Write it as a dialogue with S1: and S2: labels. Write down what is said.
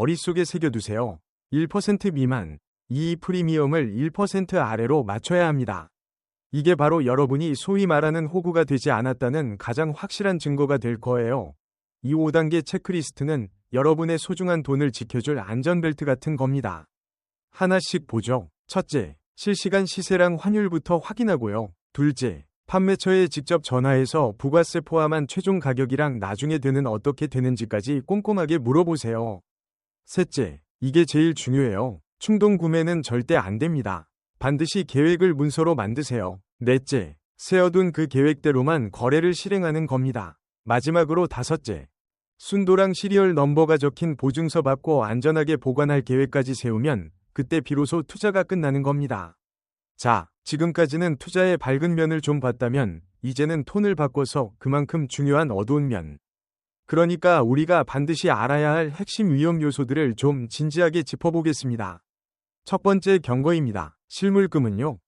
S1: 머릿속에 새겨두세요. 1% 미만, 이 프리미엄을 1% 아래로 맞춰야 합니다. 이게 바로 여러분이 소위 말하는 호구가 되지 않았다는 가장 확실한 증거가 될 거예요. 이 5단계 체크리스트는 여러분의 소중한 돈을 지켜줄 안전벨트 같은 겁니다. 하나씩 보죠. 첫째, 실시간 시세랑 환율부터 확인하고요. 둘째, 판매처에 직접 전화해서 부가세 포함한 최종 가격이랑 나중에 되는 어떻게 되는지까지 꼼꼼하게 물어보세요. 셋째, 이게 제일 중요해요. 충동 구매는 절대 안 됩니다. 반드시 계획을 문서로 만드세요. 넷째, 세워둔 그 계획대로만 거래를 실행하는 겁니다. 마지막으로 다섯째, 순도랑 시리얼 넘버가 적힌 보증서 받고 안전하게 보관할 계획까지 세우면 그때 비로소 투자가 끝나는 겁니다. 자, 지금까지는 투자의 밝은 면을 좀 봤다면 이제는 톤을 바꿔서 그만큼 중요한 어두운 면. 그러니까 우리가 반드시 알아야 할 핵심 위험 요소들을 좀 진지하게 짚어보겠습니다. 첫 번째 경고입니다. 실물금은요.